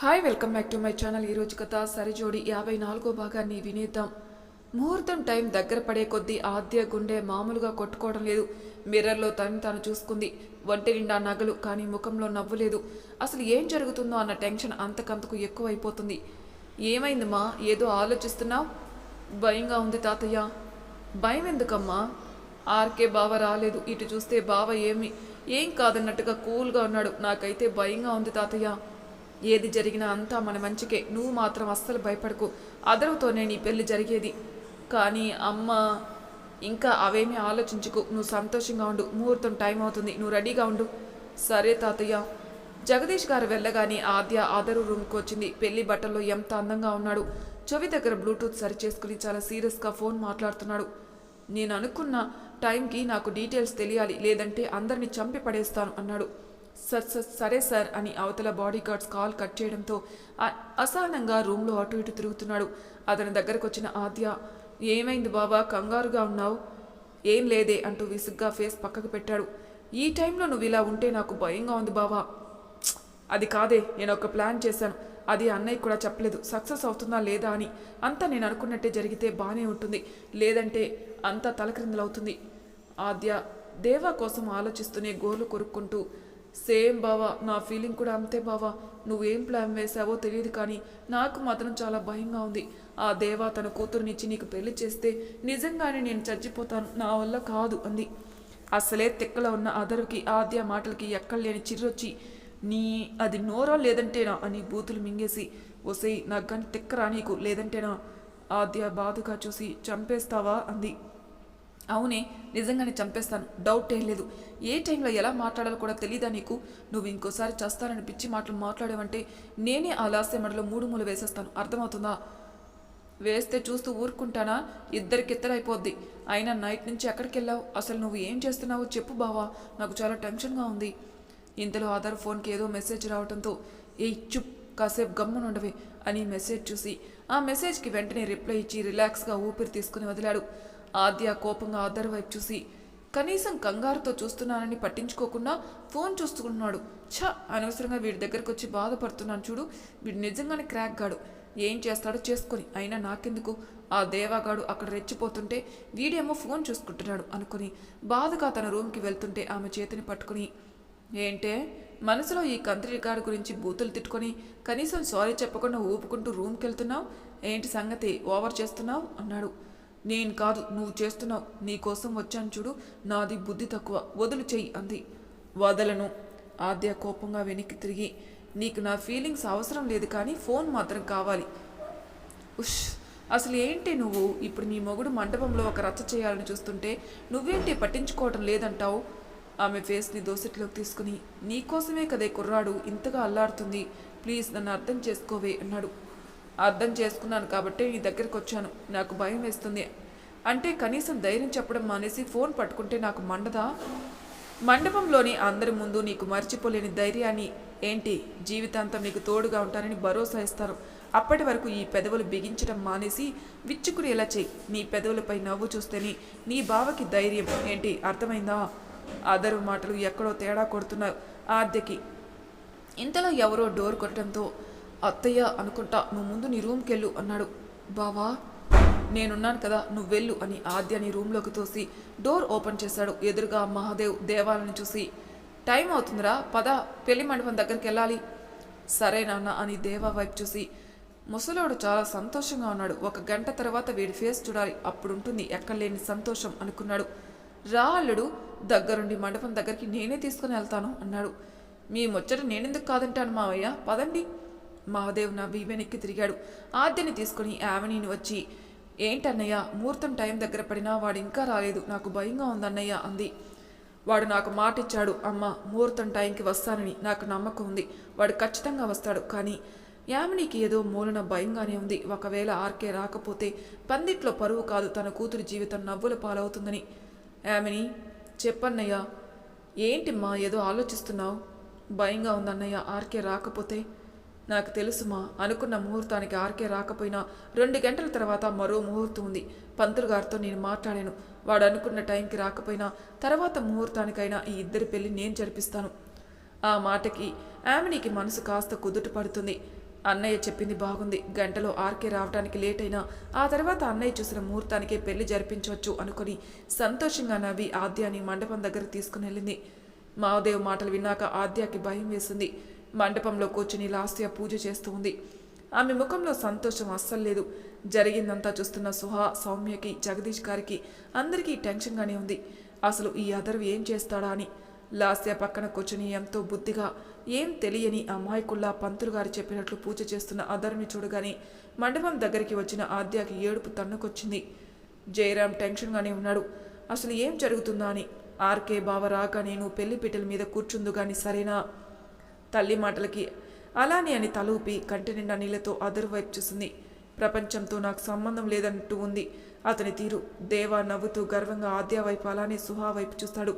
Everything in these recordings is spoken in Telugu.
Hi welcome back to my channel ఈరోజు కథ సరిజోడి యాభై నాలుగో భాగాన్ని వినేద్దాం. ముహూర్తం టైం దగ్గర పడే కొద్దీ ఆద్య గుండె మామూలుగా కొట్టుకోవడం లేదు. మిర్రర్లో తను తాను చూసుకుంది. ఒంటి నిండా నగలు కానీ ముఖంలో నవ్వు లేదు. అసలు ఏం జరుగుతుందో అన్న టెన్షన్ అంతకంతకు ఎక్కువైపోతుంది. ఏమైందమ్మా ఏదో ఆలోచిస్తున్నావు? భయంగా ఉంది తాతయ్య. భయం ఎందుకమ్మా ఆర్కే బావ రాలేదు. ఇటు చూస్తే బావ ఏమి? ఏం కాదన్నట్టుగా కూల్గా ఉన్నాడు. నాకైతే భయంగా ఉంది తాతయ్య. ఏది జరిగినా అంతా మన మంచికే. నువ్వు మాత్రం అస్సలు భయపడకు. అదరుతోనే నీ పెళ్ళి జరిగేది. కానీ అమ్మ ఇంకా అవేమీ ఆలోచించుకు. నువ్వు సంతోషంగా ఉండు. ముహూర్తం టైం అవుతుంది. నువ్వు రెడీగా ఉండు. సరే తాతయ్య. జగదీష్ గారు వెళ్ళగానే ఆద్య ఆదరు రూమ్కి వచ్చింది. పెళ్ళి బట్టల్లో ఎంత అందంగా ఉన్నాడు. చెవి దగ్గర బ్లూటూత్ సరి చేసుకుని చాలా సీరియస్గా ఫోన్ మాట్లాడుతున్నాడు. నేను అనుకున్న టైంకి నాకు డీటెయిల్స్ తెలియాలి. లేదంటే అందరిని చంపి పడేస్తాను అన్నాడు. సర్ సర్ సరే సార్ అని అవతల బాడీ గార్డ్స్ కాల్ కట్ చేయడంతో అసహనంగా రూమ్లో అటు ఇటు తిరుగుతున్నాడు. అతని దగ్గరకు వచ్చిన ఆద్య ఏమైంది బాబా కంగారుగా ఉన్నావు? ఏం లేదే అంటూ విసుగ్గా ఫేస్ పక్కకు పెట్టాడు. ఈ టైంలో నువ్వు ఇలా ఉంటే నాకు భయంగా ఉంది బావా. అది కాదే నేను ఒక ప్లాన్ చేశాను. అది అన్నయ్య కూడా చెప్పలేదు. సక్సెస్ అవుతుందా లేదా అని. అంతా నేను అనుకున్నట్టే జరిగితే బాగానే ఉంటుంది. లేదంటే అంతా తలక్రిందలవుతుంది. ఆద్య దేవా కోసం ఆలోచిస్తూనే గోర్లు కొరుక్కుంటూ సేమ్ బావా నా ఫీలింగ్ కూడా అంతే బావా. నువ్వేం ప్లాన్ వేసావో తెలియదు కానీ నాకు మాత్రం చాలా భయంగా ఉంది. ఆ దేవా తన కూతురునిచ్చి నీకు పెళ్ళి చేస్తే నిజంగానే నేను చచ్చిపోతాను నా వల్ల కాదు అంది. అసలే తిక్కలో ఉన్న అదరుకి ఆద్య మాటలకి ఎక్కడలేని చిర్రొచ్చి నీ అది నోరా లేదంటేనా? అని బూతులు మింగేసి ఒసేయ్ నాకు కానీ తిక్కరా నీకు లేదంటేనా? ఆద్య బాధగా చూసి చంపేస్తావా? అంది. అవునే నిజంగానే చంపేస్తాను. డౌట్ ఏం లేదు. ఏ టైంలో ఎలా మాట్లాడాలో కూడా తెలీదా నీకు? నువ్వు ఇంకోసారి చేస్తానని పిచ్చి మాటలు మాట్లాడావంటే నేనే ఆ లాస్య మెడలో మూడు మూలు వేసేస్తాను. అర్థమవుతుందా? వేస్తే చూస్తూ ఊరుకుంటానా? ఇద్దరికిద్దరైపోద్ది అయినా నైట్ నుంచి ఎక్కడికి వెళ్ళావు అసలు నువ్వు ఏం చేస్తున్నావో చెప్పు బావా. నాకు చాలా టెన్షన్గా ఉంది. ఇంతలో ఆధార్ ఫోన్కి ఏదో మెసేజ్ రావడంతో ఏ చుప్ కాసేపు గమ్మునుండవే అని మెసేజ్ చూసి ఆ మెసేజ్కి వెంటనే రిప్లై ఇచ్చి రిలాక్స్గా ఊపిరి తీసుకుని వదిలాడు. ఆద్య కోపంగా ఆధార్ వైపు చూసి కనీసం కంగారుతో చూస్తున్నానని పట్టించుకోకుండా ఫోన్ చూస్తున్నాడు. ఛ అనవసరంగా వీడి దగ్గరకు వచ్చి బాధపడుతున్నాను చూడు. వీడు నిజంగానే క్రాక్ గాడు. ఏం చేస్తాడో చేసుకొని అయినా నాకెందుకు? ఆ దేవాగాడు అక్కడ రెచ్చిపోతుంటే వీడేమో ఫోన్ చూసుకుంటున్నాడు అనుకుని బాధగా తన రూమ్కి వెళ్తుంటే ఆమె చేతిని పట్టుకుని ఏంటే? మనసులో ఈ కంత్రిగాడి గురించి బూతులు తిట్టుకొని కనీసం సారీ చెప్పకుండా ఊపుకుంటూ రూమ్కి వెళ్తున్నావు ఏంటి సంగతి? ఓవర్ చేస్తున్నావు? అన్నాడు. నేను కాదు నువ్వు చేస్తున్నావు. నీకోసం వచ్చాను చూడు నాది బుద్ధి తక్కువ. వదులు చెయ్యి అంది. వదలను. ఆద్య కోపంగా వెనక్కి తిరిగి నీకు నా ఫీలింగ్స్ అవసరం లేదు కానీ ఫోన్ మాత్రం కావాలి. ఉష్ అసలు ఏంటి నువ్వు? ఇప్పుడు నీ మొగుడు మండపంలో ఒక రచ్చ చేయాలని చూస్తుంటే నువ్వేంటి పట్టించుకోవటం లేదంటావు? ఆమె ఫేస్ని దోసెట్లోకి తీసుకుని నీకోసమే కదే కుర్రాడు ఇంతగా అల్లాడుతుంది. ప్లీజ్ నన్ను అర్థం చేసుకోవే అన్నాడు. అర్థం చేసుకున్నాను కాబట్టి నీ దగ్గరికి వచ్చాను. నాకు భయం వేస్తుంది. అంటే కనీసం ధైర్యం చెప్పడం మానేసి ఫోన్ పట్టుకుంటే నాకు మండదా? మండపంలోని అందరి ముందు నీకు మర్చిపోలేని ధైర్యాన్ని ఏంటి? జీవితాంతం నీకు తోడుగా ఉంటానని భరోసా ఇస్తాను అప్పటి వరకు ఈ పెదవులు బిగించడం మానేసి విచ్చుకునేలా చెయ్యి నీ పెదవులపై నవ్వు చూస్తేనే నీ బావకి ధైర్యం. ఏంటి? అర్థమైందా? అదరు మాటలు ఎక్కడో తేడా కొడుతున్నారు ఆద్యకి. ఇంతలో ఎవరో డోర్ కొట్టడంతో అత్తయ్య అనుకుంటా నువ్వు ముందు నీ రూమ్కి వెళ్ళు అన్నాడు. బావా నేనున్నాను కదా నువ్వు వెళ్ళు అని ఆద్య నీ రూమ్లోకి తోసి డోర్ ఓపెన్ చేశాడు. ఎదురుగా మహాదేవ్ దేవాలను చూసి టైం అవుతుందిరా పద పెళ్ళి మండపం దగ్గరికి వెళ్ళాలి. సరే నాన్న అని దేవా వైపు చూసి ముసలోడు చాలా సంతోషంగా ఉన్నాడు. ఒక గంట తర్వాత వీడి ఫేస్ చూడాలి. అప్పుడుంటుంది ఎక్కడలేని సంతోషం అనుకున్నాడు. రా అల్లుడు దగ్గరుండి మండపం దగ్గరికి నేనే తీసుకుని వెళ్తాను అన్నాడు. మీ ముచ్చట నేనెందుకు కాదంటాను మావయ్య? పదండి. మహాదేవ్ నవ్వి వెనక్కి తిరిగాడు. ఆద్యని తీసుకుని యావనీని వచ్చి ఏంటన్నయ్య ముహూర్తం టైం దగ్గర పడినా వాడు ఇంకా రాలేదు. నాకు భయంగా ఉందన్నయ్య అంది. వాడు నాకు మాట ఇచ్చాడు అమ్మ ముహూర్తం టైంకి వస్తానని నాకు నమ్మకం ఉంది. వాడు ఖచ్చితంగా వస్తాడు. కానీ యామినికి ఏదో మూలన భయంగానే ఉంది. ఒకవేళ ఆర్కే రాకపోతే పందిట్లో పరువు కాదు. తన కూతురి జీవితం నవ్వుల పాలవుతుందని. యామిని చెప్పన్నయ్య. ఏంటిమ్మా ఏదో ఆలోచిస్తున్నావు? భయంగా ఉందన్నయ్య ఆర్కే రాకపోతే నాకు తెలుసుమా అనుకున్న ముహూర్తానికి ఆర్కే రాకపోయినా రెండు గంటల తర్వాత మరో ముహూర్తం ఉంది. పంతులు గారితో నేను మాట్లాడాను. వాడు అనుకున్న టైంకి రాకపోయినా తర్వాత ముహూర్తానికైనా ఈ ఇద్దరి పెళ్ళి నేను జరిపిస్తాను. ఆ మాటకి ఆమెనికి మనసు కాస్త కుదుట పడుతుంది. అన్నయ్య చెప్పింది బాగుంది. గంటలో ఆర్కే రావడానికి లేట్ అయినా ఆ తర్వాత అన్నయ్య చూసిన ముహూర్తానికే పెళ్ళి జరిపించవచ్చు అనుకుని సంతోషంగా నవ్వి ఆద్యాని మండపం దగ్గర తీసుకుని వెళ్ళింది. మావదేవ్ మాటలు విన్నాక ఆద్యాకి భయం వేసింది. మండపంలో కూర్చుని లాస్య పూజ చేస్తూ ఉంది. ఆమె ముఖంలో సంతోషం అస్సలు లేదు. జరిగిందంతా చూస్తున్న సుహా సౌమ్యకి జగదీష్ గారికి అందరికీ టెన్షన్గానే ఉంది. అసలు ఈ అదర్వ్ ఏం చేస్తాడా అని. లాస్య పక్కన కూర్చుని ఎంతో బుద్ధిగా ఏం తెలియని అమాయకుల్లా పంతులు గారు చెప్పినట్లు పూజ చేస్తున్న అదర్ని చూడగానే మండపం దగ్గరికి వచ్చిన ఆద్యాకి ఏడుపు తన్నుకొచ్చింది. జయరాం టెన్షన్గానే ఉన్నాడు. అసలు ఏం జరుగుతుందా అని. ఆర్కే బావ రాగా నేను పెళ్ళిపీటల మీద కూర్చుందుగాని సరేనా? తల్లి మాటలకి అలానే అని తల ఊపి కంటి నిండా నీళ్ళతో అదరు వైపు చూసింది. ప్రపంచంతో నాకు సంబంధం లేదంటూ ఉంది. అతని తీరు దేవా నవ్వుతూ గర్వంగా ఆద్య వైపు అలానే సుహా వైపు చూస్తాడు.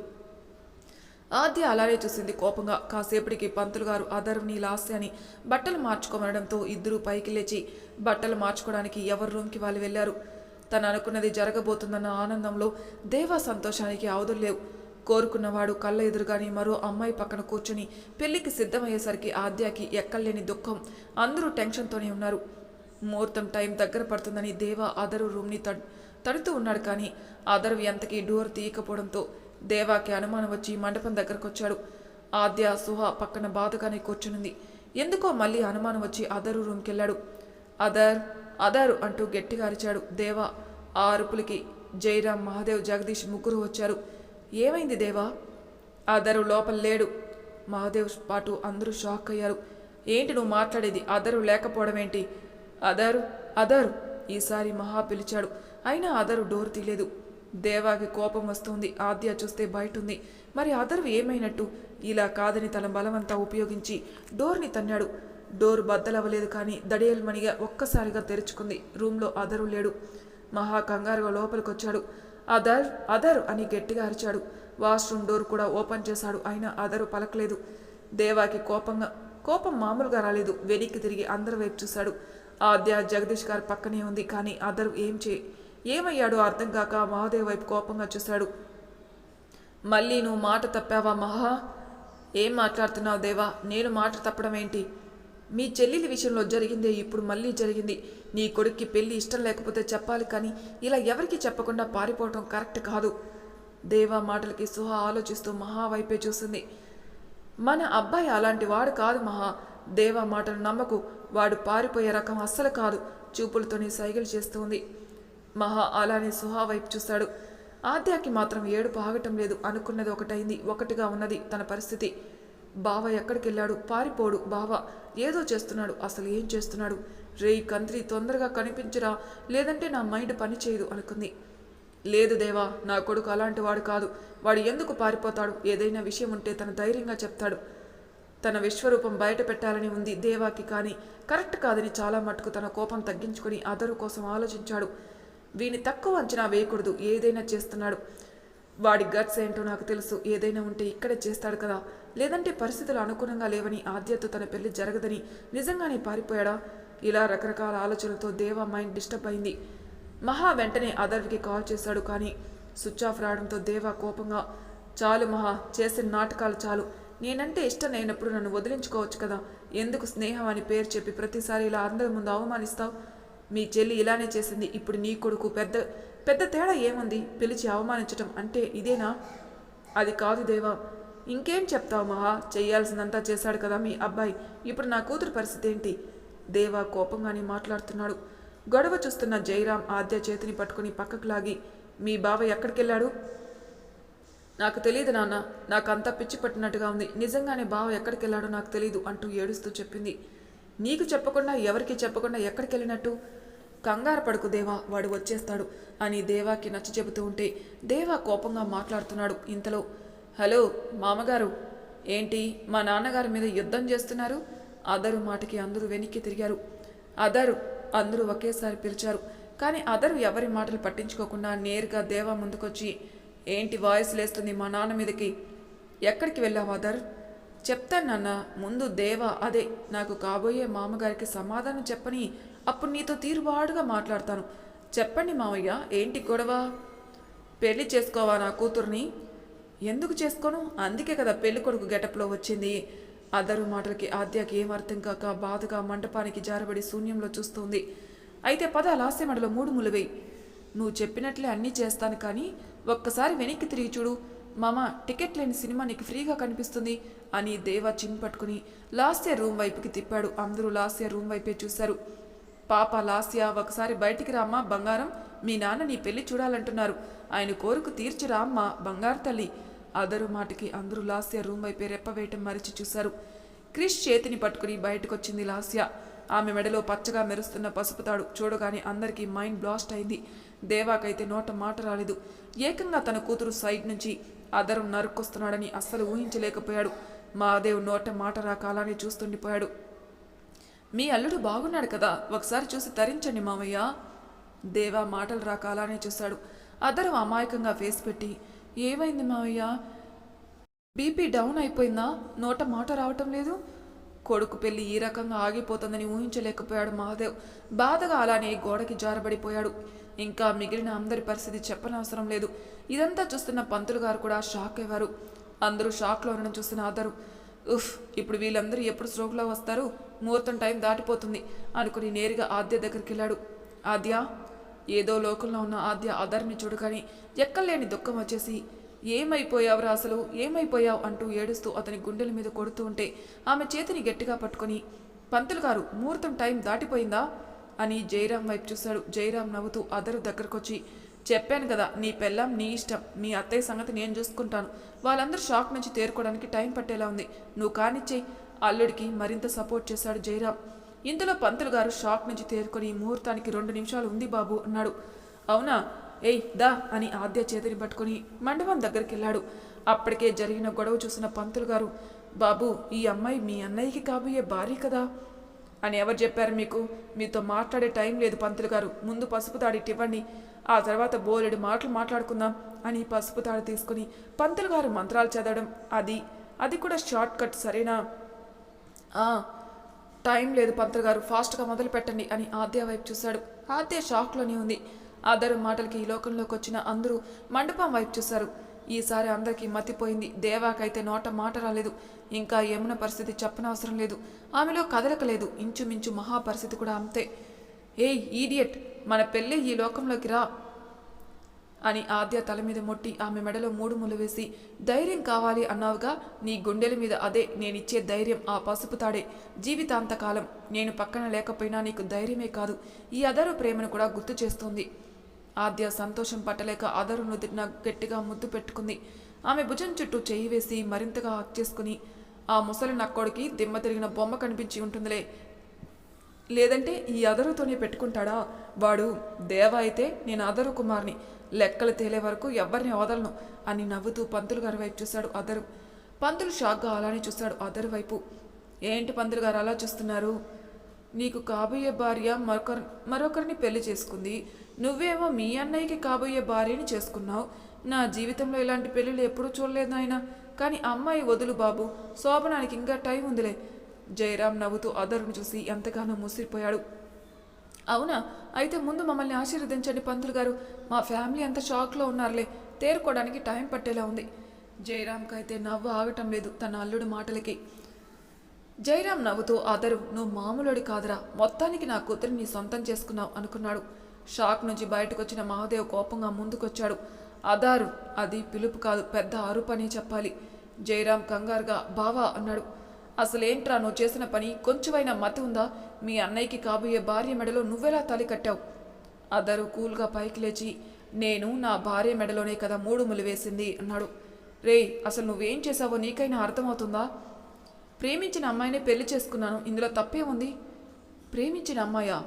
ఆద్య అలానే చూసింది కోపంగా. కాసేపటికి పంతులు గారు అధర్వ్ని లాస్యాని బట్టలు మార్చుకోమనడంతో ఇద్దరూ పైకి లేచి బట్టలు మార్చుకోవడానికి ఎవరి రూమ్కి వాళ్ళు వెళ్ళారు. తను అనుకున్నది జరగబోతుందన్న ఆనందంలో దేవా సంతోషానికి అవధులు లేవు. కోరుకున్నవాడు కళ్ళ ఎదురుగాని మరో అమ్మాయి పక్కన కూర్చుని పెళ్ళికి సిద్ధమయ్యేసరికి ఆద్యాకి ఎక్కలేని దుఃఖం. అందరూ టెన్షన్తోనే ఉన్నారు. ముహూర్తం టైం దగ్గర పడుతుందని దేవా అదరు రూమ్ని తడు తడుతూ ఉన్నాడు కానీ అదరు ఎంతకీ డోర్ తీయకపోవడంతో దేవాకి అనుమానం వచ్చి మండపం దగ్గరకు వచ్చాడు ఆద్య సుహ పక్కన బాధగానే కూర్చునింది. ఎందుకో మళ్ళీ అనుమానం వచ్చి అదరు రూమ్కి వెళ్ళాడు అదర్ అదర్ అంటూ గట్టిగా అరిచాడు దేవా. ఆ అరుపులకి జయరాం మహాదేవ్ జగదీష్ ముగ్గురు వచ్చారు. ఏమైంది దేవా? అదరు లోపల లేడు. మహాదేవ్ పాటు అందరూ షాక్ అయ్యారు. ఏంటి నువ్వు మాట్లాడేది? అదరు లేకపోవడం ఏంటి? అదరు అదరు ఈసారి మహా పిలిచాడు. అయినా అదరు డోర్ తీయలేదు. దేవాకి కోపం వస్తుంది. ఆద్య చూస్తే బయట ఉంది మరి అదరు ఏమైనట్టు? ఇలా కాదని తన బలమంతా ఉపయోగించి డోర్ని తన్నాడు. డోర్ బద్దలవ్వలేదు కానీ దడియల్మణిగా ఒక్కసారిగా తెరుచుకుంది. రూమ్లో అదరు లేడు. మహా కంగారుగా లోపలికొచ్చాడు. అదర్ అదర్ అని గట్టిగా అరిచాడు. వాష్రూమ్ డోర్ కూడా ఓపెన్ చేశాడు. అయినా అదరు పలకలేదు. దేవాకి కోపంగా కోపం మామూలుగా రాలేదు. వెనక్కి తిరిగి అందరి వైపు చూశాడు. ఆద్య జగదీష్ గారు పక్కనే ఉంది. కానీ అదరు ఏం చే ఏమయ్యాడో అర్థం కాక మహాదేవ్ వైపు కోపంగా చూశాడు. మళ్ళీ నువ్వు మాట తప్పావా మహా? ఏం మాట్లాడుతున్నావు దేవా? నేను మాట తప్పడం ఏంటి మీ చెల్లెలి విషయంలో జరిగిందే ఇప్పుడు మళ్ళీ జరిగింది. నీ కొడుక్కి పెళ్ళి ఇష్టం లేకపోతే చెప్పాలి కానీ ఇలా ఎవరికి చెప్పకుండా పారిపోవటం కరెక్ట్ కాదు. దేవా మాటలకి సుహా ఆలోచిస్తూ మహా వైపే చూసింది. మన అబ్బాయి అలాంటి వాడు కాదు మహా. దేవా మాటలు నమ్మకు. వాడు పారిపోయే రకం అస్సలు కాదు. చూపులతోనే సైగలు చేస్తుంది. మహా అలానే సుహా వైపు చూశాడు. ఆద్యాకి మాత్రం ఏడుపు ఆగటం లేదు. అనుకున్నది ఒకటైంది. ఒకటిగా ఉన్నది తన పరిస్థితి. బావ ఎక్కడికి వెళ్ళాడు పారిపోడు బావ. ఏదో చేస్తున్నాడు. అసలు ఏం చేస్తున్నాడు? రేయ్ కంత్రి తొందరగా కనిపించరా. లేదంటే నా మైండ్ పని చేయదు అనుకుంది. లేదు దేవా నా కొడుకు అలాంటి వాడు కాదు. వాడు ఎందుకు పారిపోతాడు? ఏదైనా విషయం ఉంటే తన ధైర్యంగా చెప్తాడు. తన విశ్వరూపం బయట పెట్టాలని ఉంది దేవాకి కానీ కరెక్ట్ కాదని చాలా మటుకు తన కోపం తగ్గించుకొని అదరు కోసం ఆలోచించాడు. వీని తక్కువ అంచనా వేయకూడదు. ఏదైనా చేస్తున్నాడు. వాడి గట్స్ ఏంటో నాకు తెలుసు. ఏదైనా ఉంటే ఇక్కడే చేస్తాడు కదా. లేదంటే పరిస్థితులు అనుకూలంగా లేవని ఆద్యతో తన పెళ్ళి జరగదని నిజంగానే పారిపోయాడా? ఇలా రకరకాల ఆలోచనలతో దేవా మైండ్ డిస్టర్బ్ అయింది. మహా వెంటనే అదర్వికి కాల్ చేశాడు కానీ స్విచ్ ఆఫ్ రావడంతో దేవా కోపంగా చాలు మహా చేసిన నాటకాలు చాలు. నేనంటే ఇష్టం లేనప్పుడు నన్ను వదిలించుకోవచ్చు కదా. ఎందుకు స్నేహం అని పేరు చెప్పి ప్రతిసారి ఇలా అందరి ముందు అవమానిస్తావు? మీ చెల్లి ఇలానే చేసింది. ఇప్పుడు నీ కొడుకు పెద్ద పెద్ద తేడా ఏముంది? పిలిచి అవమానించటం అంటే ఇదేనా? అది కాదు దేవా. ఇంకేం చెప్తావు మహా? చెయ్యాల్సిందంతా చేశాడు కదా మీ అబ్బాయి. ఇప్పుడు నా కూతురు పరిస్థితి ఏంటి? దేవా కోపంగానే మాట్లాడుతున్నాడు. గొడవ చూస్తున్న జయరాం ఆద్య చేతిని పట్టుకుని పక్కకు లాగి మీ బావ ఎక్కడికెళ్ళాడు? నాకు తెలియదు నాన్న. నాకంతా పిచ్చి పట్టినట్టుగా ఉంది. నిజంగానే బావ ఎక్కడికెళ్ళాడో నాకు తెలియదు అంటూ ఏడుస్తూ చెప్పింది. నీకు చెప్పకుండా ఎవరికి చెప్పకుండా ఎక్కడికి వెళ్ళినట్టు కంగారు పడుకు దేవా వాడు వచ్చేస్తాడు అని దేవాకి నచ్చ చెబుతూ ఉంటే దేవా కోపంగా మాట్లాడుతున్నాడు ఇంతలో. హలో మామగారు ఏంటి మా నాన్నగారి మీద యుద్ధం చేస్తున్నారు? అదరు మాటకి అందరూ వెనక్కి తిరిగారు. అదరు అందరూ ఒకేసారి పిలిచారు. కానీ అదరు ఎవరి మాటలు పట్టించుకోకుండా నేరుగా దేవా ముందుకొచ్చి ఏంటి వాయిస్ లేస్తుంది మా నాన్న మీదకి? ఎక్కడికి వెళ్ళావు అదర్? చెప్తాను నాన్న ముందు దేవా అదే నాకు కాబోయే మామగారికి సమాధానం చెప్పని అప్పుడు నీతో తీరుబాటుగా మాట్లాడతాను. చెప్పండి మావయ్య ఏంటి గొడవ? పెళ్ళి చేసుకోవా నా కూతుర్ని? ఎందుకు చేసుకోను? అందుకే కదా పెళ్ళి కొడుకు గెటప్లో వచ్చింది. అదరు మాటలకి ఆద్యకి ఏం అర్థం కాక బాధగా మంటపానికి జారబడి శూన్యంలో చూస్తుంది. అయితే పద లాస్యమడలో మూడు ములువేయి. నువ్వు చెప్పినట్లే అన్నీ చేస్తాను కానీ ఒక్కసారి వెనక్కి తిరిగి చూడు. మామ టికెట్ లేని సినిమా నీకు ఫ్రీగా కనిపిస్తుంది అని దేవా చిన్ పట్టుకుని లాస్య రూమ్ వైపుకి తిప్పాడు. అందరూ లాస్య రూమ్ వైపే చూశారు. పాప లాస్య ఒకసారి బయటికి రామ్మా బంగారం మీ నాన్న నీ పెళ్ళి చూడాలంటున్నారు. ఆయన కోరిక తీర్చిరా అమ్మా బంగారు తల్లి. అదరు మాటకి అందరూ లాస్య రూమ్ వైపే రెప్పవేయటం మరిచి చూశారు. క్రిష్ చేతిని పట్టుకుని బయటకొచ్చింది లాస్య. ఆమె మెడలో పచ్చగా మెరుస్తున్న పసుపు తాడు చూడగానే అందరికీ మైండ్ బ్లాస్ట్ అయింది. దేవాకైతే నోట మాట రాలేదు. ఏకంగా తన కూతురు సైడ్ నుంచి అదరం నరుక్కొస్తున్నాడని అస్సలు ఊహించలేకపోయాడు. మాదేవ్ నోట మాట రాక అలానే చూస్తుండిపోయాడు. మీ అల్లుడు బాగున్నాడు కదా. ఒకసారి చూసి తరించండి మావయ్య. దేవా మాటలు రాక అలానే చూశాడు అద్దరం అమాయకంగా ఫేస్ పెట్టి ఏమైంది మావయ్య? బీపీ డౌన్ అయిపోయిందా? నోట మాట రావటం లేదు? కొడుకు పెళ్ళి ఈ రకంగా ఆగిపోతుందని ఊహించలేకపోయాడు మహాదేవ్. బాధగా అలానే గోడకి జారబడిపోయాడు. ఇంకా మిగిలిన అందరి పరిస్థితి చెప్పనవసరం లేదు. ఇదంతా చూస్తున్న పంతులు గారు కూడా షాక్ అయ్యారు. అందరూ షాక్లో ఉండడం చూస్తున్న ఆదరు ఉఫ్ ఇప్పుడు వీళ్ళందరూ ఎప్పుడు స్ట్రోక్లో వస్తారు ముహూర్తం టైం దాటిపోతుంది అనుకుని నేరుగా ఆద్య దగ్గరికి వెళ్ళాడు ఆద్య ఏదో లోకంలో ఉన్న ఆద్య ఆధార్ని చూడగానే ఎక్కలేని దుఃఖం వచ్చేసి ఏమైపోయావురా అసలు ఏమైపోయావు అంటూ ఏడుస్తూ అతని గుండెల మీద కొడుతూ ఉంటే ఆమె చేతిని గట్టిగా పట్టుకొని పంతులు గారు ముహూర్తం టైం దాటిపోయిందా అని జయరాం వైపు చూశాడు. జయరాం నవ్వుతూ అదరు దగ్గరకొచ్చి చెప్పాను కదా నీ పెళ్ళాం నీ ఇష్టం మీ అత్తయ్య సంగతి నేను చూసుకుంటాను. వాళ్ళందరూ షాక్ నుంచి తేరుకోవడానికి టైం పట్టేలా ఉంది. నువ్వు కానిచ్చేయి అల్లుడికి మరింత సపోర్ట్ చేశాడు జయరాం. ఇంతలో పంతులు గారు షాక్ నుంచి తేరుకొని ముహూర్తానికి రెండు నిమిషాలు ఉంది బాబు అన్నాడు. అవునా? ఏయ్ దా అని ఆద్య చేతిని పట్టుకుని మండపం దగ్గరికి వెళ్ళాడు అప్పటికే జరిగిన గొడవ చూసిన పంతులు గారు బాబు ఈ అమ్మాయి మీ అన్నయ్యకి కాబోయే భార్య కదా. అని ఎవరు చెప్పారు మీకు? మీతో మాట్లాడే టైం లేదు పంతులు గారు. ముందు పసుపు తాడి ఇవ్వండి. ఆ తర్వాత బోలెడు మాటలు మాట్లాడుకుందాం అని పసుపు తాడు తీసుకుని పంతులు గారు మంత్రాలు చదవడం అది. అది కూడా షార్ట్ కట్ సరేనా? టైం లేదు పంతులు గారు. ఫాస్ట్గా మొదలు పెట్టండి అని ఆద్య వైపు చూశాడు. ఆద్య షాక్లోనే ఉంది. ఆదరు మాటలకి ఈ లోకంలోకి వచ్చిన అందరూ మండపం వైపు చూశారు. ఈసారి అందరికీ మతిపోయింది. దేవాకైతే నోట మాట రాలేదు. ఇంకా యమున పరిస్థితి చెప్పనవసరం లేదు. ఆమెలో కదలక లేదు. ఇంచుమించు మహా పరిస్థితి కూడా అంతే. ఏయ్ ఈడియట్! మన పెళ్ళి ఈ లోకంలోకి రా! అని ఆద్య తల మీద మొట్టి ఆమె మెడలో మూడు ముళ్ళు వేసి ధైర్యం కావాలి అన్నావుగా? నీ గుండెల మీద అదే నేనిచ్చే ధైర్యం ఆ పసుపు తాడే. జీవితాంతకాలం నేను పక్కన లేకపోయినా నీకు ధైర్యమే కాదు. ఈ అదరు ప్రేమను కూడా గుర్తు చేస్తుంది. ఆద్య సంతోషం పట్టలేక అదరు నుదిన గట్టిగా ముద్దు పెట్టుకుంది. ఆమె భుజం చుట్టూ చేయి వేసి మరింతగా హక్ చేసుకుని ఆ ముసలి నక్కోడికి దిమ్మ తిరిగిన బొమ్మ కనిపించి ఉంటుందిలే. లేదంటే ఈ అదరుతోనే పెట్టుకుంటాడా? వాడు దేవ అయితే నేను అదరు కుమార్ని లెక్కలు తేలే వరకు ఎవరిని వదలను అని నవ్వుతూ పంతులు గారి వైపు చూశాడు అదరు. పంతులు షాక్గా అలానే చూశాడు అదరు వైపు. ఏంటి పంతులు గారు అలా చూస్తున్నారు? నీకు కాబోయే భార్య మరొకరి మరొకరిని పెళ్ళి చేసుకుంది. నువ్వేమో మీ అన్నయ్యకి కాబోయే భార్యని చేసుకున్నావు. నా జీవితంలో ఇలాంటి పెళ్ళిళ్ళు ఎప్పుడూ చూడలేదు ఆయన కానీ అమ్మాయి వదులు బాబు. శోభనానికి ఇంకా టైం ఉందిలే. జయరాం నవ్వుతూ అదరును చూసి ఎంతగానో ముసిరిపోయాడు. అవునా? అయితే ముందు మమ్మల్ని ఆశీర్వదించండి పంతులు గారు. మా ఫ్యామిలీ అంతా షాక్లో ఉన్నారులే. తేరుకోవడానికి టైం పట్టేలా ఉంది. జయరామ్కి అయితే నవ్వు ఆగటం లేదు తన అల్లుడు మాటలకి. జయరాం నవ్వుతూ అదరు నువ్వు మామూలుడి కాదురా. మొత్తానికి నా కూతురిని సొంతం చేసుకున్నావు అనుకున్నాడు. షాక్ నుంచి బయటకు వచ్చిన మహాదేవ్ కోపంగా ముందుకొచ్చాడు. అదారు అది పిలుపు కాదు పెద్ద అరుపని చెప్పాలి. జయరాం కంగారుగా బావా అన్నాడు. అసలేంట్రా నువ్వు చేసిన పని కొంచెమైనా మతి ఉందా? మీ అన్నయ్యకి కాబోయే భార్య మెడలో నువ్వెలా తాలి కట్టావు? అదరు కూల్గా పైకి లేచి నేను నా భార్య మెడలోనే కదా మూడు ములు వేసింది అన్నాడు. రేయ్ అసలు నువ్వేం చేసావో నీకైనా అర్థమవుతుందా? ప్రేమించిన అమ్మాయినే పెళ్ళి చేసుకున్నాను ఇందులో తప్పే ఉంది ప్రేమించిన అమ్మాయా?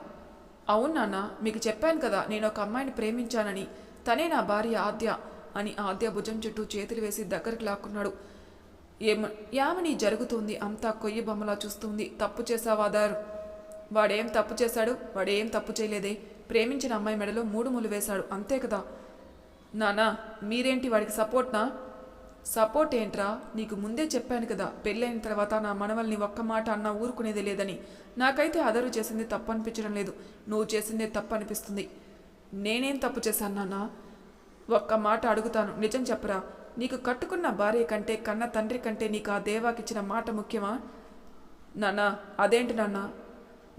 అవును నాన్న మీకు చెప్పాను కదా నేను ఒక అమ్మాయిని ప్రేమించానని. తనే నా భార్య ఆద్య అని ఆద్య భుజం చుట్టూ చేతులు వేసి దగ్గరికి లాక్కున్నాడు. ఏమ యామని జరుగుతుంది అంతా కొయ్యి బొమ్మలా చూస్తుంది. తప్పు చేశావా దారు? వాడేం తప్పు చేశాడు? వాడేం తప్పు చేయలేదే. ప్రేమించిన అమ్మాయి మెడలో మూడు ములు వేశాడు. అంతే కదా? నానా మీరేంటి వాడికి సపోర్ట్నా? సపోర్ట్ ఏంట్రా? నీకు ముందే చెప్పాను కదా పెళ్ళైన తర్వాత నా మనవల్ని ఒక్క మాట అన్నా ఊరుకునేది లేదని. నాకైతే అదరు చేసింది తప్పు అనిపించడం లేదు. నువ్వు చేసిందే తప్పు అనిపిస్తుంది నేనేం తప్పు చేశాను నాన్న? ఒక్క మాట అడుగుతాను. నిజం చెప్పరా? నీకు కట్టుకున్న భార్య కంటే కన్న తండ్రి కంటే నీకు ఆ దేవాకిచ్చిన మాట ముఖ్యమా? నాన్న అదేంటి నాన్న?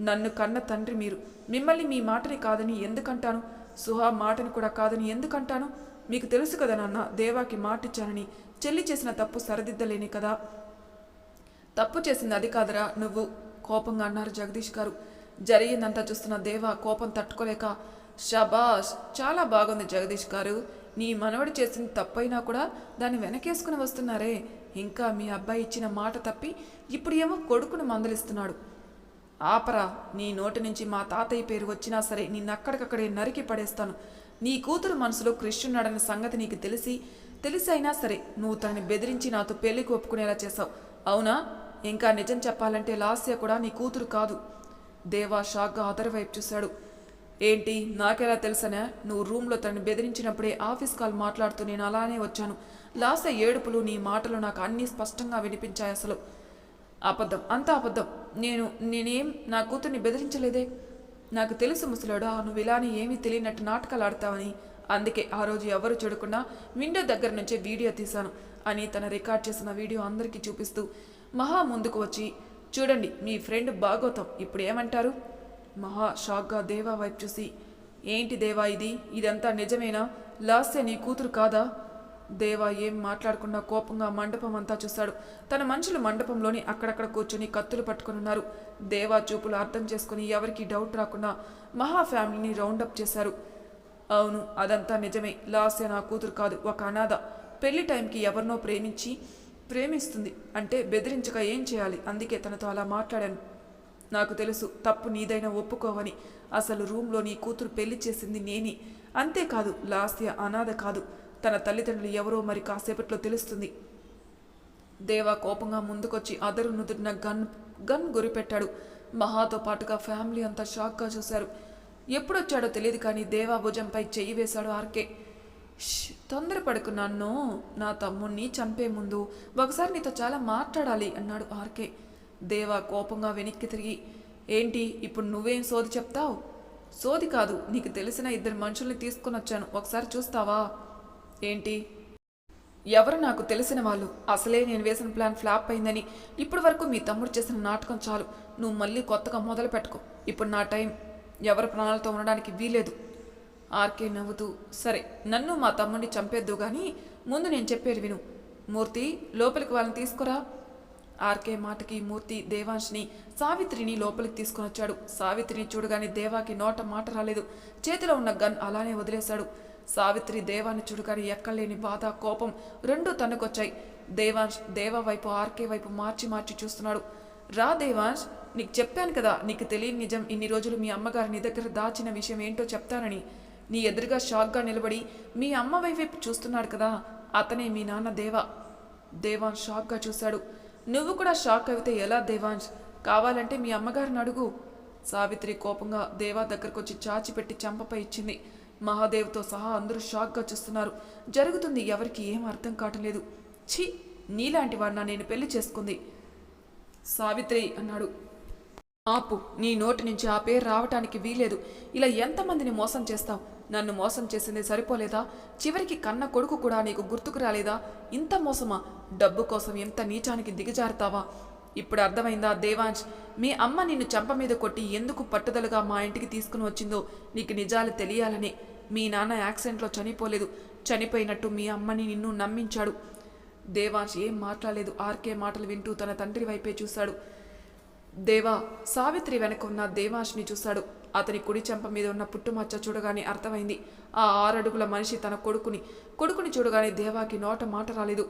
నన్ను కన్న తండ్రి మీరు. మిమ్మల్ని మీ మాటని కాదని ఎందుకంటాను? సుహా మాటని కూడా కాదని ఎందుకంటాను? మీకు తెలుసు కదా నాన్న దేవాకి మాటిచ్చానని. చెల్లి చేసిన తప్పు సరిదిద్దలేని కదా? తప్పు చేసింది అది కాదురా నువ్వు కోపంగా అన్నారు జగదీష్ గారు. జరిగిందంతా చూస్తున్న దేవ కోపం తట్టుకోలేక షబాష్ చాలా బాగుంది జగదీష్ గారు. నీ మనవడు చేసింది తప్పైనా కూడా దాన్ని వెనకేసుకుని వస్తున్నారే. ఇంకా మీ అబ్బాయి ఇచ్చిన మాట తప్పి ఇప్పుడు ఏమో కొడుకును మందలిస్తున్నాడు. ఆపరా నీ నోటి నుంచి మా తాతయ్య పేరు వచ్చినా సరే నిన్నక్కడికక్కడే నరికి పడేస్తాను. నీ కూతురు మనసులో కృష్ణున్నాడన్న సంగతి నీకు తెలిసి తెలిసైనా సరే నువ్వు తనని బెదిరించి నాతో పెళ్ళికి ఒప్పుకునేలా చేశావు. అవునా? ఇంకా నిజం చెప్పాలంటే లాస్య కూడా నీ కూతురు కాదు. దేవా షాక్గా అదర్ వైపు చూశాడు. ఏంటి నాకెలా తెలుసనే? నువ్వు రూమ్లో తనని బెదిరించినప్పుడే ఆఫీస్ కాల్ మాట్లాడుతూ నేను అలానే వచ్చాను. లాస్య ఏడుపులు నీ మాటలు నాకు అన్నీ స్పష్టంగా వినిపించాయి అసలు. అబద్ధం అంతా అబద్ధం. నేను నేనేం నా కూతుర్ని బెదిరించలేదే? నాకు తెలుసు ముసలాడా నువ్వు ఇలానే ఏమీ తెలియనట్టు నాటకాలు ఆడతావని. అందుకే ఆ రోజు ఎవరు చూడకుండా విండో దగ్గర నుంచే వీడియో తీశాను అని తన రికార్డ్ చేసిన వీడియో అందరికీ చూపిస్తూ మహా ముందుకు వచ్చి చూడండి మీ ఫ్రెండ్ భాగవతం ఇప్పుడు ఏమంటారు? మహా షాక్గా దేవా వైపు చూసి ఏంటి దేవా ఇది? ఇదంతా నిజమేనా? లాస్య నీ కూతురు కాదా? దేవా ఏం మాట్లాడకుండా కోపంగా మండపం అంతా చూశాడు. తన మనుషులు మండపంలోని అక్కడక్కడ కూర్చొని కత్తులు పట్టుకుని ఉన్నారు. దేవా చూపులు అర్థం చేసుకుని ఎవరికి డౌట్ రాకుండా మహా ఫ్యామిలీని రౌండప్ చేశారు. అవును అదంతా నిజమే. లాస్య నా కూతురు కాదు ఒక అనాథ. పెళ్ళి టైంకి ఎవరినో ప్రేమించి ప్రేమిస్తుంది. అంటే బెదిరించక ఏం చేయాలి? అందుకే తనతో అలా మాట్లాడాను. నాకు తెలుసు తప్పు నీదైనా ఒప్పుకోవని. అసలు రూమ్లో నీ కూతురు పెళ్ళి చేసింది నేనే. అంతేకాదు లాస్య అనాథ కాదు. తన తల్లిదండ్రులు ఎవరో మరి కాసేపట్లో తెలుస్తుంది. దేవా కోపంగా ముందుకొచ్చి అదరు నుదుటిన గన్ గన్ గురిపెట్టాడు. మహాతో పాటుగా ఫ్యామిలీ అంతా షాక్గా చూశారు. ఎప్పుడొచ్చాడో తెలియదు కానీ దేవా భుజంపై చెయ్యి వేశాడు ఆర్కే. తొందరపడకు నన్ను నా తమ్ముణ్ణి చంపే ముందు ఒకసారి నీతో చాలా మాట్లాడాలి అన్నాడు ఆర్కే. దేవా కోపంగా వెనక్కి తిరిగి ఏంటి ఇప్పుడు నువ్వేం సోది చెప్తావు? సోది కాదు నీకు తెలిసిన ఇద్దరు మనుషుల్ని తీసుకుని వచ్చాను. ఒకసారి చూస్తావా? ఏంటి? ఎవరు నాకు తెలిసిన వాళ్ళు? అసలే నేను వేసిన ప్లాన్ ఫ్లాప్ అయిందని. ఇప్పటి వరకు మీ తమ్ముడు చేసిన నాటకం చాలు. నువ్వు మళ్ళీ కొత్తగా మొదలు పెట్టుకో ఇప్పుడు నా టైం. ఎవరి ప్రాణాలతో ఉండడానికి వీలేదు ఆర్కే నవ్వుతూ సరే నన్ను మా తమ్ముడిని చంపేద్దు కానీ ముందు నేను చెప్పేది విను. మూర్తి లోపలికి వాళ్ళని తీసుకురా. ఆర్కే మాటకి మూర్తి దేవాంశ్ని సావిత్రిని లోపలికి తీసుకొని వచ్చాడు సావిత్రిని చూడగానే దేవాకి నోట మాట రాలేదు. చేతిలో ఉన్న గన్ అలానే వదిలేశాడు. సావిత్రి దేవాన్ని చూడగానే ఎక్కలేని బాధ కోపం రెండూ తనకొచ్చాయి దేవాంశ్ దేవా వైపు ఆర్కే వైపు మార్చి మార్చి చూస్తున్నాడు. రా దేవాంశ్ నీకు చెప్పాను కదా నీకు తెలియని నిజం ఇన్ని రోజులు మీ అమ్మగారు నీ దగ్గర దాచిన విషయం ఏంటో చెప్తానని. నీ ఎదురుగా షాక్గా నిలబడి మీ అమ్మ వైపు చూస్తున్నాడు కదా అతనే మీ నాన్న దేవా. దేవాంశ్ షాక్గా చూశాడు. నువ్వు కూడా షాక్ అయితే ఎలా దేవాంశ్? కావాలంటే మీ అమ్మగారిని అడుగు. సావిత్రి కోపంగా దేవా దగ్గరకొచ్చి చాచిపెట్టి చంపపై ఇచ్చింది. మహాదేవ్తో సహా అందరూ షాక్గా చూస్తున్నారు. జరుగుతుంది ఎవరికి ఏం అర్థం కావటం లేదు. ఛీ నీలాంటి వారిన నేను పెళ్ళి చేసుకుంది. సావిత్రి అన్నాడు. ఆపు నీ నోటి నుంచి ఆ పేరు రావటానికి వీలేదు ఇలా ఎంతమందిని మోసం చేస్తావు? నన్ను మోసం చేసింది సరిపోలేదా? చివరికి కన్న కొడుకు కూడా నీకు గుర్తుకు రాలేదా? ఇంత మోసమా? డబ్బు కోసం ఎంత నీచానికి దిగజారుతావా? ఇప్పుడు అర్థమైందా దేవాంశ్? మీ అమ్మ నిన్ను చంప మీద కొట్టి ఎందుకు పట్టుదలగా మా ఇంటికి తీసుకుని వచ్చిందో నీకు నిజాలు తెలియాలని. మీ నాన్న యాక్సిడెంట్లో చనిపోలేదు. చనిపోయినట్టు మీ అమ్మని నిన్ను నమ్మించాడు. దేవాంశ్ ఏం మాట్లాడలేదు ఆర్కే మాటలు వింటూ తన తండ్రి వైపే చూశాడు. దేవా సావిత్రి వెనక ఉన్న దేవాంష్ని చూశాడు. అతని కుడి చెంప మీద ఉన్న పుట్టుమచ్చ చూడగానే అర్థమైంది. ఆ ఆరడుగుల మనిషి తన కొడుకుని కొడుకుని చూడగానే దేవాకి నోట మాట రాలేదు.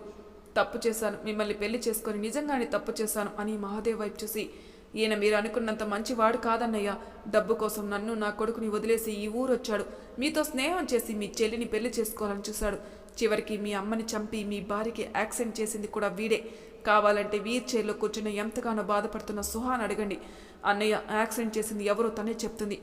తప్పు చేశాను మిమ్మల్ని పెళ్ళి చేసుకొని నిజంగానే తప్పు చేశాను అని మహాదేవ్ వైపు చూసి ఈయన మీరు అనుకున్నంత మంచివాడు కాదన్నయ్య. డబ్బు కోసం నన్ను నా కొడుకుని వదిలేసి ఈ ఊరు వచ్చాడు మీతో స్నేహం చేసి మీ చెల్లిని పెళ్ళి చేసుకోవాలని చూశాడు. చివరికి మీ అమ్మని చంపి మీ భార్యకి యాక్సిడెంట్ చేసింది కూడా వీడే. కావాలంటే వీర్ చైర్లో కూర్చుని ఎంతగానో బాధపడుతున్న సుహాన్ అడగండి. అన్నయ్య యాక్సిడెంట్ చేసింది ఎవరో తనే చెప్తుంది.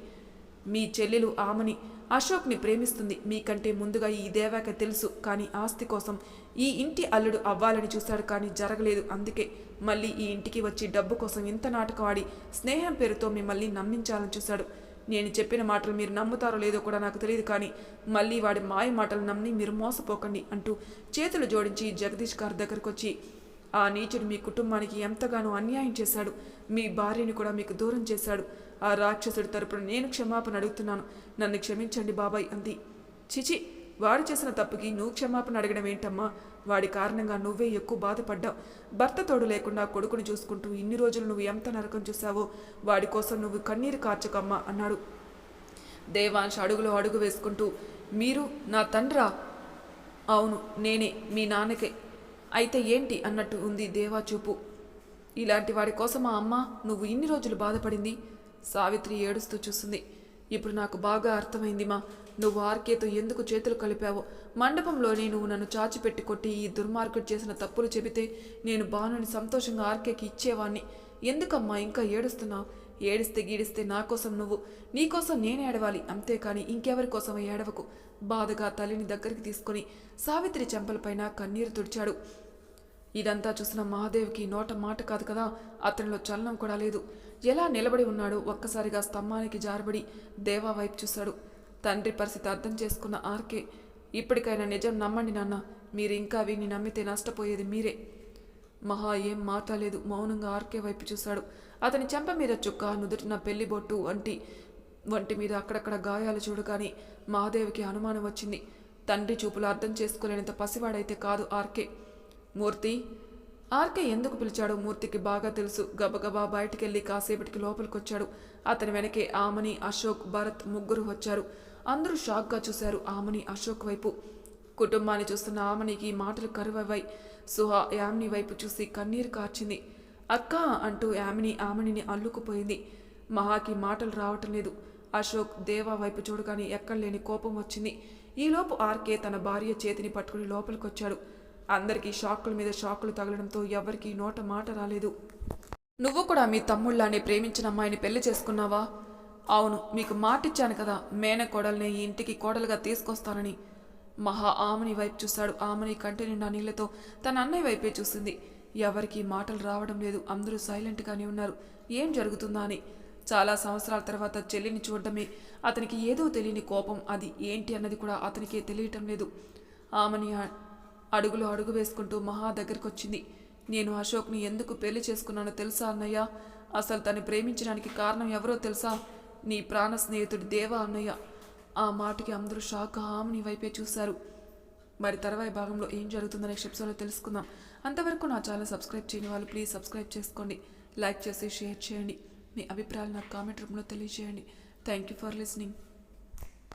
మీ చెల్లెలు ఆమని అశోక్ని ప్రేమిస్తుంది. మీకంటే ముందుగా ఈ దేవాక తెలుసు కానీ ఆస్తి కోసం ఈ ఇంటి అల్లుడు అవ్వాలని చూశాడు కానీ జరగలేదు. అందుకే మళ్ళీ ఈ ఇంటికి వచ్చి డబ్బు కోసం ఇంత నాటకం ఆడి స్నేహం పేరుతో మిమ్మల్ని నమ్మించాలని చూశాడు. నేను చెప్పిన మాటలు మీరు నమ్ముతారో లేదో కూడా నాకు తెలియదు కానీ మళ్ళీ వాడి మాయ మాటలు నమ్మి మీరు మోసపోకండి అంటూ చేతులు జోడించి జగదీష్ గారి దగ్గరకు వచ్చి ఆ నీచుడు మీ కుటుంబానికి ఎంతగానో అన్యాయం చేశాడు. మీ భార్యని కూడా మీకు దూరం చేశాడు. ఆ రాక్షసుడి తరపున నేను క్షమాపణ అడుగుతున్నాను. నన్ను క్షమించండి బాబాయ్ అంది. చిచి వాడు చేసిన తప్పుకి నువ్వు క్షమాపణ అడగడం ఏంటమ్మా? వాడి కారణంగా నువ్వే ఎక్కువ బాధపడ్డావు. భర్త తోడు లేకుండా కొడుకుని చూసుకుంటూ ఇన్ని రోజులు నువ్వు ఎంత నరకం చూసావో వాడి కోసం నువ్వు కన్నీరు కార్చకమ్మా అన్నాడు. దేవాంశ్ అడుగులో అడుగు వేసుకుంటూ మీరు నా తండ్రా? అవును నేనే మీ నాన్నకే. అయితే ఏంటి అన్నట్టు ఉంది దేవా చూపు. ఇలాంటి వాడి కోసం మా అమ్మ నువ్వు ఇన్ని రోజులు బాధపడింది? సావిత్రి ఏడుస్తూ చూస్తుంది ఇప్పుడు నాకు బాగా అర్థమైంది మా. నువ్వు ఆర్కేతో ఎందుకు చేతులు కలిపావో? మండపంలోనే నువ్వు నన్ను చాచిపెట్టి కొట్టి ఈ దుర్మార్గుడు చేసిన తప్పులు చెబితే నేను బాణుని సంతోషంగా ఆర్కేకి ఇచ్చేవాణ్ణి. ఎందుకమ్మా ఇంకా ఏడుస్తున్నావు? ఏడిస్తే గీడిస్తే నా కోసం నువ్వు నీకోసం నేను ఏడవాలి. అంతేకాని ఇంకెవరి కోసం ఏడవకు. బాధగా తల్లిని దగ్గరికి తీసుకొని సావిత్రి చెంపలపైన కన్నీరు తుడిచాడు. ఇదంతా చూసిన మహాదేవ్కి నోట మాట కాదు కదా? అతనిలో చలనం కూడా లేదు. ఎలా నిలబడి ఉన్నాడో ఒక్కసారిగా స్తంభానికి జారబడి దేవా వైపు చూశాడు. తండ్రి పరిస్థితి అర్థం చేసుకున్న ఆర్కే ఇప్పటికైనా నిజం నమ్మండి నాన్న మీరు ఇంకా వీని నమ్మితే నష్టపోయేది మీరే. మహా ఏం మాట్లాడలేదు మౌనంగా ఆర్కే వైపు చూశాడు. అతని చెంప మీద చుక్క నుదుటిన పెళ్ళి బొట్టు వంటి వంటి మీద అక్కడక్కడ గాయాలు చూడగానే మహాదేవికి అనుమానం వచ్చింది. తండ్రి చూపులు అర్థం చేసుకోలేనంత పసివాడైతే కాదు ఆర్కే. మూర్తి? ఆర్కే ఎందుకు పిలిచాడో మూర్తికి బాగా తెలుసు. గబగబా బయటికెళ్ళి కాసేపటికి లోపలికొచ్చాడు. అతని వెనకే ఆమని అశోక్ భరత్ ముగ్గురు వచ్చారు. అందరూ షాక్గా చూశారు ఆమెని అశోక్ వైపు. కుటుంబాన్ని చూస్తున్న ఆమెనికి మాటలు కరువవై సుహా యామిని వైపు చూసి కన్నీరు కార్చింది. అక్క అంటూ యామిని ఆమెని అల్లుకుపోయింది. మహాకి మాటలు రావటం లేదు. అశోక్ దేవా వైపు చూడగానే ఎక్కడలేని కోపం వచ్చింది. ఈలోపు ఆర్కే తన భార్య చేతిని పట్టుకుని లోపలికొచ్చాడు. అందరికీ షాకుల మీద షాకులు తగలడంతో ఎవరికీ నోట మాట రాలేదు. నువ్వు కూడా మీ తమ్ముళ్ళని ప్రేమించిన అమ్మాయిని పెళ్ళి చేసుకున్నావా? అవును మీకు మాటిచ్చాను కదా మేన కోడల్ని ఈ ఇంటికి కోడలుగా తీసుకొస్తానని. మహా ఆమెని వైపు చూశాడు. ఆమెని కంటి నిండా నీళ్ళతో తన అన్నయ్య వైపే చూసింది. ఎవరికి మాటలు రావడం లేదు. అందరూ సైలెంట్గానే ఉన్నారు. ఏం జరుగుతుందా అని. చాలా సంవత్సరాల తర్వాత చెల్లిని చూడడమే అతనికి ఏదో తెలియని కోపం. అది ఏంటి అన్నది కూడా అతనికే తెలియటం లేదు. ఆమెని అడుగులో అడుగు వేసుకుంటూ మహా దగ్గరకు వచ్చింది నేను అశోక్ని ఎందుకు పెళ్ళి చేసుకున్నానో తెలుసా అన్నయ్య? అసలు తను ప్రేమించడానికి కారణం ఎవరో తెలుసా? నీ ప్రాణ స్నేహితుడు దేవా అన్నయ్య. ఆ మాటకి అందరూ షాక్ ఆమెని వైపే చూశారు. మరి తర్వాయి భాగంలో ఏం జరుగుతుందో నెక్స్ట్ ఎపిసోడ్లో తెలుసుకుందాం. అంతవరకు నా ఛానల్ సబ్స్క్రైబ్ చేయని వాళ్ళు ప్లీజ్ సబ్స్క్రైబ్ చేసుకోండి. లైక్ చేసి షేర్ చేయండి. మీ అభిప్రాయాలు నాకు కామెంట్ రూపంలో తెలియజేయండి. Thank you for listening.